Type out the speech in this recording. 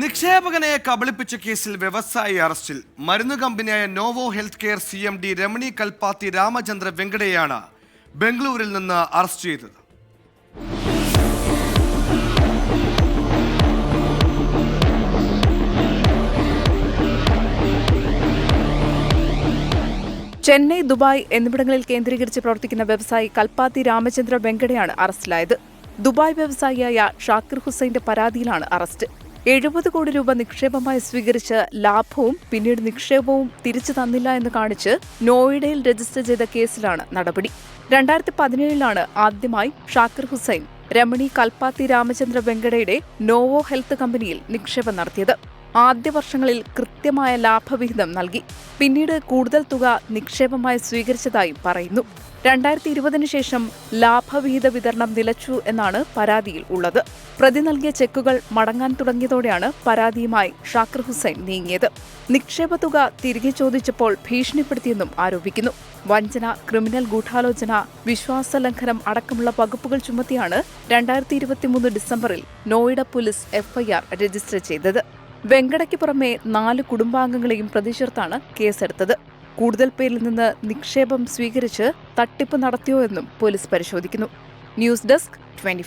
നിക്ഷേപകനെ കബളിപ്പിച്ച കേസിൽ വ്യവസായി അറസ്റ്റിൽ. മരുന്ന് കമ്പനിയായ Novo health care C M D Ramani Kalpathi Ramachandra വെങ്കടയെയാണ് ബംഗളൂരിൽ നിന്ന് അറസ്റ്റ് ചെയ്തത്. ചെന്നൈ ദുബായ് എന്നിവിടങ്ങളിൽ കേന്ദ്രീകരിച്ച് പ്രവർത്തിക്കുന്ന വ്യവസായി കൽപ്പാത്തി രാമചന്ദ്ര വെങ്കടയാണ് അറസ്റ്റിലായത്. ദുബായ് വ്യവസായിയായ ഷാക്കിർ ഹുസൈന്റെ പരാതിയിലാണ് അറസ്റ്റ്. എഴുപത് കോടി രൂപ നിക്ഷേപമായി സ്വീകരിച്ച് ലാഭവും പിന്നീട് നിക്ഷേപവും തിരിച്ചു തന്നില്ല എന്ന് കാണിച്ച് നോയിഡയിൽ രജിസ്റ്റർ ചെയ്ത കേസിലാണ് നടപടി. രണ്ടായിരത്തി പതിനേഴിലാണ് ആദ്യമായി ഷാക്കിർ ഹുസൈൻ രമണി കൽപ്പാത്തി രാമചന്ദ്ര വെങ്കടയുടെ നോവോ ഹെൽത്ത് കമ്പനിയിൽ നിക്ഷേപം നടത്തിയത്. ആദ്യ വർഷങ്ങളിൽ കൃത്യമായ ലാഭവിഹിതം നൽകി. പിന്നീട് കൂടുതൽ തുക നിക്ഷേപമായി സ്വീകരിച്ചതായും പറയുന്നു. രണ്ടായിരത്തി ഇരുപതിനു ശേഷം ലാഭവിഹിത വിതരണം നിലച്ചു എന്നാണ് പരാതിയിൽ ഉള്ളത്. പ്രതി നൽകിയ ചെക്കുകൾ മടങ്ങാൻ തുടങ്ങിയതോടെയാണ് പരാതിയുമായി ഷാക്കിർ ഹുസൈൻ നീങ്ങിയത്. നിക്ഷേപ തുക തിരികെ ചോദിച്ചപ്പോൾ ഭീഷണിപ്പെടുത്തിയെന്നും ആരോപിക്കുന്നു. വഞ്ചന ക്രിമിനൽ ഗൂഢാലോചന വിശ്വാസ ലംഘനം അടക്കമുള്ള വകുപ്പുകൾ ചുമത്തിയാണ് രണ്ടായിരത്തി ഇരുപത്തിമൂന്ന് ഡിസംബറിൽ നോയിഡ പോലീസ് എഫ്ഐആർ രജിസ്റ്റർ ചെയ്തത്. വെങ്കടയ്ക്ക് പുറമെ നാല് കുടുംബാംഗങ്ങളെയും പ്രതിചേർത്താണ് കേസെടുത്തത്. കൂടുതൽ പേരിൽ നിന്ന് നിക്ഷേപം സ്വീകരിച്ച് തട്ടിപ്പ് നടത്തിയോ എന്നും പോലീസ് പരിശോധിക്കുന്നു. News desk twenty